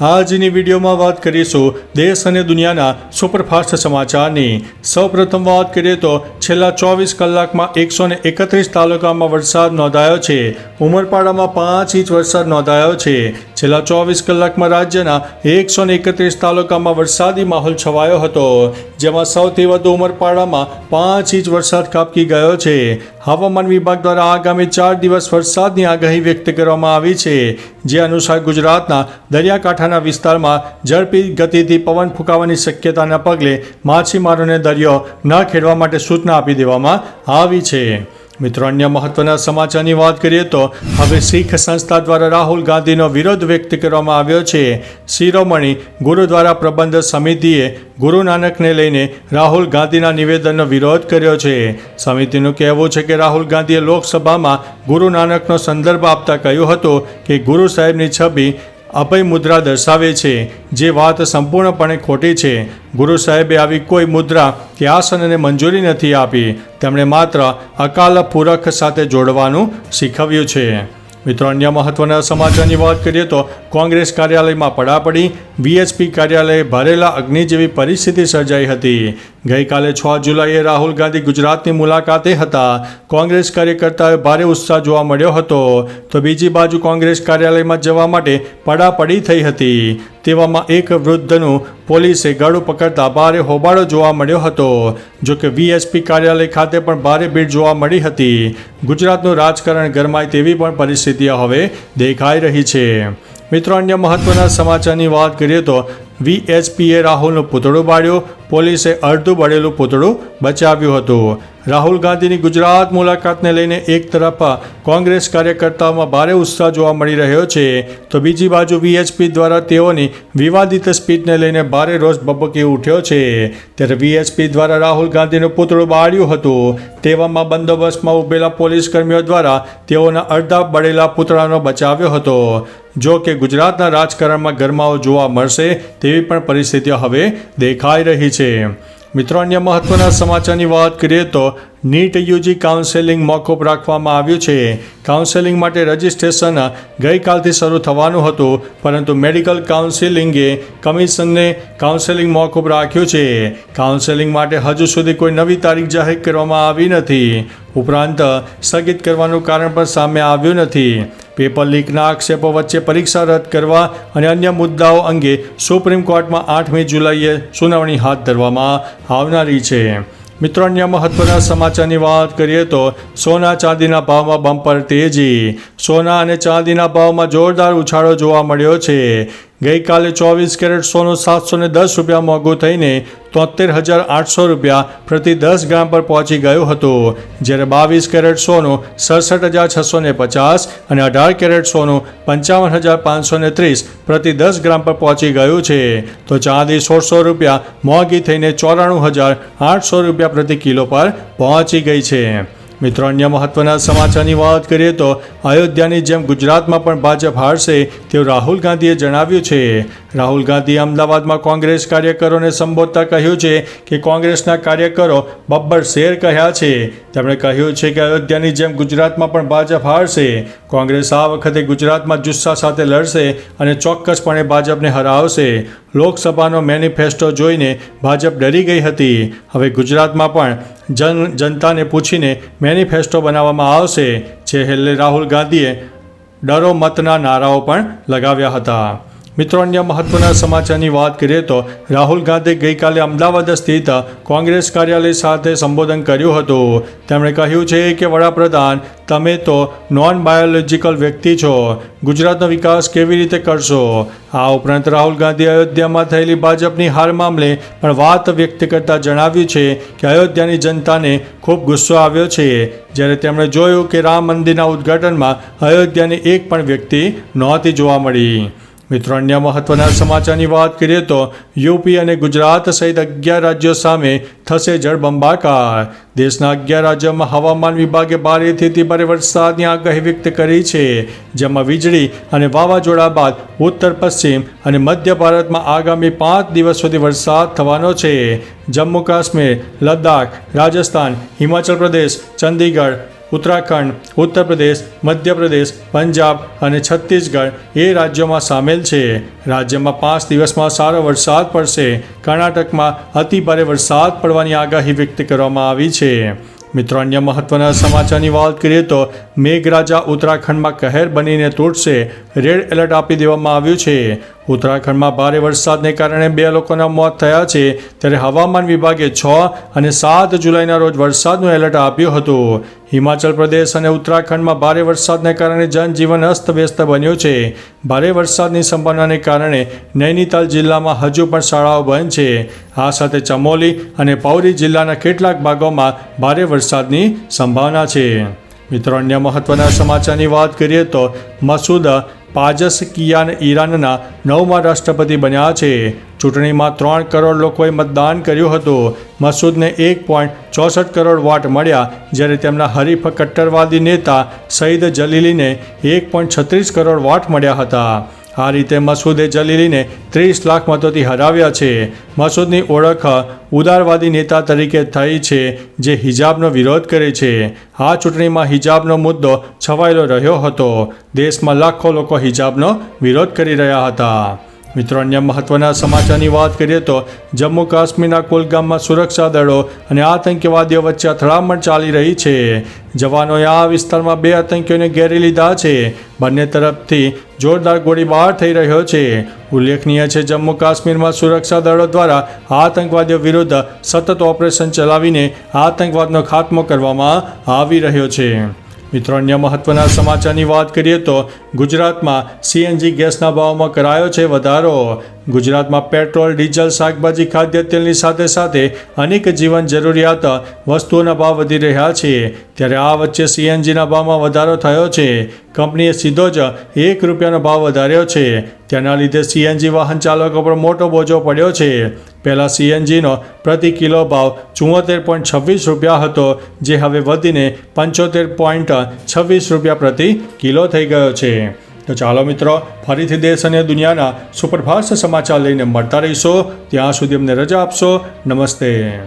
આજની વિડીયોમાં વાત કરીશું દેશ અને દુનિયાના સુપરફાસ્ટ સમાચારની. સૌપ્રથમ વાત કરીએ તો છેલ્લા ચોવીસ કલાકમાં એકસો ને એકત્રીસ તાલુકામાં વરસાદ નોંધાયો છે. ઉમરપાડામાં પાંચ ઇંચ વરસાદ નોંધાયો છે. છેલ્લા ચોવીસ કલાકમાં રાજ્યના એકસો ને એકત્રીસ તાલુકામાં વરસાદી માહોલ છવાયો હતો, જેમાં સૌથી વધુ ઉમરપાડામાં પાંચ ઇંચ વરસાદ કાપકી ગયો છે. હવામાન વિભાગ દ્વારા આગામી ચાર દિવસ વરસાદની આગાહી વ્યક્ત કરવામાં આવી છે. જે અનુસાર ગુજરાતના દરિયાકાંઠાના વિસ્તારમાં ઝડપી ગતિથી પવન ફૂંકાવાની શક્યતાના પગલે માછીમારોને દરિયો ન ખેડવા માટે સૂચના આપી દેવામાં આવી છે. મિત્રો, અન્ય મહત્વના સમાચારની વાત કરીએ તો હવે શીખ સંસ્થા દ્વારા રાહુલ ગાંધીનો વિરોધ વ્યક્ત કરવામાં આવ્યો છે. શિરોમણી ગુરુદ્વારા પ્રબંધ સમિતિએ ગુરુ નાનકને લઈને રાહુલ ગાંધીના નિવેદનનો વિરોધ કર્યો છે. સમિતિનું કહેવું છે કે રાહુલ ગાંધીએ લોકસભામાં ગુરુ નાનકનો સંદર્ભ આપતા કહ્યું હતું કે ગુરુ સાહેબની છબી અભય મુદ્રા દર્શાવે છે, જે વાત સંપૂર્ણપણે ખોટી છે. ગુરુ સાહેબે આવી કોઈ મુદ્રા કે આસનને મંજૂરી નથી આપી. તેમણે માત્ર અકાલ પૂરખ સાથે જોડવાનું શીખવ્યું છે. મિત્રો, અન્ય મહત્વના સમાચારની વાત કરીએ તો કોંગ્રેસ કાર્યાલયમાં પડાપડી બીએચપી કાર્યાલયે ભરેલા અગ્નિ જેવી પરિસ્થિતિ સર્જાઈ હતી. ગઈકાલે છ જુલાઈએ રાહુલ ગાંધી ગુજરાતની મુલાકાતે હતા. કોંગ્રેસ કાર્યકર્તાઓએ ભારે ઉત્સાહ જોવા મળ્યો હતો. તો બીજી બાજુ કોંગ્રેસ કાર્યાલયમાં જવા માટે પડાપડી થઈ હતી. તેવામાં એક વૃદ્ધનું પોલીસે ગળું પકડતા ભારે હોબાળો જોવા મળ્યો હતો. જો કે વીએસપી કાર્યાલય ખાતે પણ ભારે ભીડ જોવા મળી હતી. ગુજરાતનું રાજકારણ ગરમાય તેવી પણ પરિસ્થિતિઓ હવે દેખાઈ રહી છે. મિત્રો, અન્ય મહત્વના સમાચારની વાત કરીએ તો વીએચપીએ રાહુલનું પૂતળું બાળ્યું, પોલીસે અડધું બળેલું પૂતળું બચાવ્યું હતું. રાહુલ ગાંધીની ગુજરાત મુલાકાતને લઈને એક તરફ કોંગ્રેસ કાર્યકર્તાઓમાં ભારે ઉત્સાહ જોવા મળી રહ્યો છે. તો બીજી બાજુ વીએચપી દ્વારા તેઓની વિવાદિત સ્પીચને લઈને ભારે રોષ ભભકી ઉઠ્યો છે. ત્યારે વીએચપી દ્વારા રાહુલ ગાંધીનું પૂતળું બાળ્યું હતું. તેવામાં બંદોબસ્તમાં ઊભેલા પોલીસ કર્મીઓ દ્વારા તેઓના અડધા બળેલા પૂતળાનો બચાવ્યો હતો. જો કે ગુજરાતના રાજકારણમાં ગરમાવો જોવા મળશે તેવી પણ પરિસ્થિતિઓ હવે દેખાઈ રહી છે. મિત્રો, અન્ય મહત્વના સમાચારની વાત કરીએ તો નીટ યુજી કાઉન્સેલિંગ મોકૂફ રાખવામાં આવ્યું છે. કાઉન્સેલિંગ માટે રજિસ્ટ્રેશન ગઈકાલથી શરૂ થવાનું હતું, પરંતુ મેડિકલ કાઉન્સેલિંગે કમિશનને કાઉન્સેલિંગ મોકૂફ રાખ્યું છે. કાઉન્સેલિંગ માટે હજુ સુધી કોઈ નવી તારીખ જાહેર કરવામાં આવી નથી. ઉપરાંત સ્થગિત કરવાનું કારણ પણ સામે આવ્યું નથી. પેપર લીકના આક્ષેપો વચ્ચે પરીક્ષા રદ કરવા અને અન્ય મુદ્દાઓ અંગે સુપ્રીમ કોર્ટમાં આઠમી જુલાઈએ સુનાવણી હાથ ધરવામાં આવનારી છે. મિત્રો, અન્ય મહત્વના સમાચારની વાત કરીએ તો સોના ચાંદીના ભાવમાં બમ્પર તેજી. સોના અને ચાંદીના ભાવમાં જોરદાર ઉછાળો જોવા મળ્યો છે. ગઈકાલે ચોવીસ કેરેટ સોનું સાતસો ને દસ રૂપિયા મોંઘું થઈને તોતેર હજાર આઠસો રૂપિયા પ્રતિ દસ ગ્રામ પર પહોંચી ગયું હતું. જ્યારે બાવીસ કેરેટ સોનું સડસઠ હજાર છસો ને પચાસ અને અઢાર કેરેટ સોનું પંચાવન હજાર પાંચસો ને ત્રીસ પ્રતિ દસ ગ્રામ પર પહોંચી ગયું છે. તો ચાંદી સોળસો રૂપિયા મોંઘી થઈને ચોરાણું હજાર આઠસો રૂપિયા પ્રતિ કિલો પર પહોંચી ગઈ છે. મિત્રો, અન્ય મહત્વના સમાચારની વાત કરીએ તો અયોધ્યાની જેમ ગુજરાતમાં પણ ભાજપ હારશે તેવું રાહુલ ગાંધીએ જણાવ્યું છે. રાહુલ ગાંધીએ અમદાવાદમાં કોંગ્રેસ કાર્યકરોને સંબોધતા કહ્યું છે કે કોંગ્રેસના કાર્યકરો બબ્બર શેર કહ્યા છે. તેમણે કહ્યું છે કે અયોધ્યાની જેમ ગુજરાતમાં પણ ભાજપ હારશે. કોંગ્રેસ આ વખતે ગુજરાતમાં જુસ્સા સાથે લડશે અને ચોક્કસપણે ભાજપને હરાવશે. લોકસભાનો મેનિફેસ્ટો જોઈને ભાજપ ડરી ગઈ હતી. હવે ગુજરાતમાં પણ જન જનતાને પૂછીને મેનિફેસ્ટો બનાવવામાં આવશે છેલ્લે રાહુલ ગાંધીએ ડરો મતના નારાઓ પણ લગાવ્યા હતા. મિત્રો, અન્ય મહત્વના સમાચારની વાત કરીએ તો રાહુલ ગાંધી ગઈકાલે અમદાવાદ સ્થિત કોંગ્રેસ કાર્યાલય સાથે સંબોધન કર્યું હતું. તેમણે કહ્યું છે કે, વડાપ્રધાન, તમે તો નોન બાયોલોજિકલ વ્યક્તિ છો. ગુજરાતનો વિકાસ કેવી રીતે કરશો? આ ઉપરાંત રાહુલ ગાંધી અયોધ્યામાં થયેલી ભાજપની હાર મામલે પણ વાત વ્યક્ત કરતા જણાવ્યું છે કે, અયોધ્યાની જનતાને ખૂબ ગુસ્સો આવ્યો છે. જ્યારે તેમણે જોયું કે રામ મંદિરના ઉદ્ઘાટનમાં અયોધ્યાની એક પણ વ્યક્તિ નહોતી જોવા મળી. મિત્રો, અન્ય મહત્વના સમાચારની વાત કરીએ તો યુપી અને ગુજરાત સહિત અગિયાર રાજ્યો સામે થશે જળબંબાકાર. દેશના અગિયાર રાજ્યોમાં હવામાન વિભાગે ભારેથી અતિ વરસાદની આગાહી વ્યક્ત કરી છે. જેમાં વીજળી અને વાવાઝોડા બાદ ઉત્તર, પશ્ચિમ અને મધ્ય ભારતમાં આગામી પાંચ દિવસ સુધી વરસાદ થવાનો છે. જમ્મુ કાશ્મીર, લદ્દાખ, રાજસ્થાન, હિમાચલ પ્રદેશ, ચંદીગઢ ઉત્તરાખંડ ઉત્તર પ્રદેશ મધ્યપ્રદેશ, પંજાબ અને છત્તીસગઢ એ રાજ્યોમાં સામેલ છે. રાજ્યમાં પાંચ દિવસમાં સારો વરસાદ પડશે. કર્ણાટકમાં અતિભારે વરસાદ પડવાની આગાહી વ્યક્ત કરવામાં આવી છે. મિત્રો, અન્ય મહત્વના સમાચારની વાત કરીએ તો મેઘરાજા ઉત્તરાખંડમાં કહેર બનીને તૂટશે. રેડ એલર્ટ આપી દેવામાં આવ્યું છે. ઉત્તરાખંડમાં ભારે વરસાદને કારણે બે લોકોના મોત થયા છે. ત્યારે હવામાન વિભાગે છ અને સાત જુલાઈના રોજ વરસાદનું એલર્ટ આપ્યું હતું. હિમાચલ પ્રદેશ અને ઉત્તરાખંડમાં ભારે વરસાદને કારણે જનજીવન અસ્તવ્યસ્ત બન્યું છે. ભારે વરસાદની સંભાવનાને કારણે નૈનીતાલ જિલ્લામાં હજુ પણ શાળાઓ બંધ છે. આ સાથે ચમોલી અને પૌરી જિલ્લાના કેટલાક ભાગોમાં ભારે વરસાદની સંભાવના છે. મિત્રો, અન્ય મહત્વના સમાચારની વાત કરીએ તો મસૂદ પાજસકિયાન ઈરાનના નવમા રાષ્ટ્રપતિ બન્યા છે. ચૂંટણીમાં ત્રણ કરોડ લોકોએ મતદાન કર્યું હતું. મસૂદને એક પોઈન્ટ ચોસઠ કરોડ વોટ મળ્યા, જ્યારે તેમના હરીફ કટ્ટરવાદી નેતા સઈદ જલીલીને એક પોઈન્ટ છત્રીસ કરોડ વોટ મળ્યા હતા. આ રીતે મસૂદે જલીલીને ત્રીસ લાખ મતોથી હરાવ્યા છે. મસૂદની ઓળખ ઉદારવાદી નેતા તરીકે થઈ છે, જે હિજાબનો વિરોધ કરે છે. આ ચૂંટણીમાં હિજાબનો મુદ્દો છવાયેલો રહ્યો હતો. દેશમાં લાખો લોકો હિજાબનો વિરોધ કરી રહ્યા હતા. મિત્રો, અન્ય મહત્વના સમાચારની વાત કરીએ તો જમ્મુ કાશ્મીરના કુલગામમાં સુરક્ષા દળો અને આતંકવાદીઓ વચ્ચે અથડામણ ચાલી રહી છે. જવાનોએ આ વિસ્તારમાં બે આતંકીઓને ઘેરી લીધા છે. બંને તરફથી જોરદાર ગોળીબાર થઈ રહ્યો છે. ઉલ્લેખનીય છે, જમ્મુ કાશ્મીરમાં સુરક્ષા દળો દ્વારા આતંકવાદીઓ વિરુદ્ધ સતત ઓપરેશન ચલાવીને આતંકવાદનો ખાત્મો કરવામાં આવી રહ્યો છે. મિત્રો, અન્ય મહત્વના સમાચારની વાત કરીએ તો ગુજરાતમાં સીએનજી ગેસના ભાવમાં કરાયો છે વધારો. ગુજરાતમાં પેટ્રોલ, ડીઝલ, શાકભાજી ખાદ્ય તેલની સાથે સાથે અનેક જીવન જરૂરિયાત વસ્તુઓના ભાવ વધી રહ્યા છે. ત્યારે આ વચ્ચે સીએનજીના ભાવમાં વધારો થયો છે. કંપનીએ સીધો જ એક રૂપિયાનો ભાવ વધાર્યો છે. તેના લીધે સીએનજી વાહન ચાલકો પર મોટો બોજો પડ્યો છે. પહેલાં સીએનજીનો પ્રતિ કિલો ભાવ ચુંવોતેર પોઈન્ટ છવ્વીસ રૂપિયા હતો, જે હવે વધીને પંચોતેર પોઈન્ટ છવ્વીસ રૂપિયા પ્રતિ કિલો થઈ ગયો છે. તો ચાલો મિત્રો, ફરીથી દેશ અને દુનિયાના સુપરફાસ્ટ સમાચાર લઈને મળતા રહીશો. ત્યાં સુધી અમને રજા આપશો. નમસ્તે.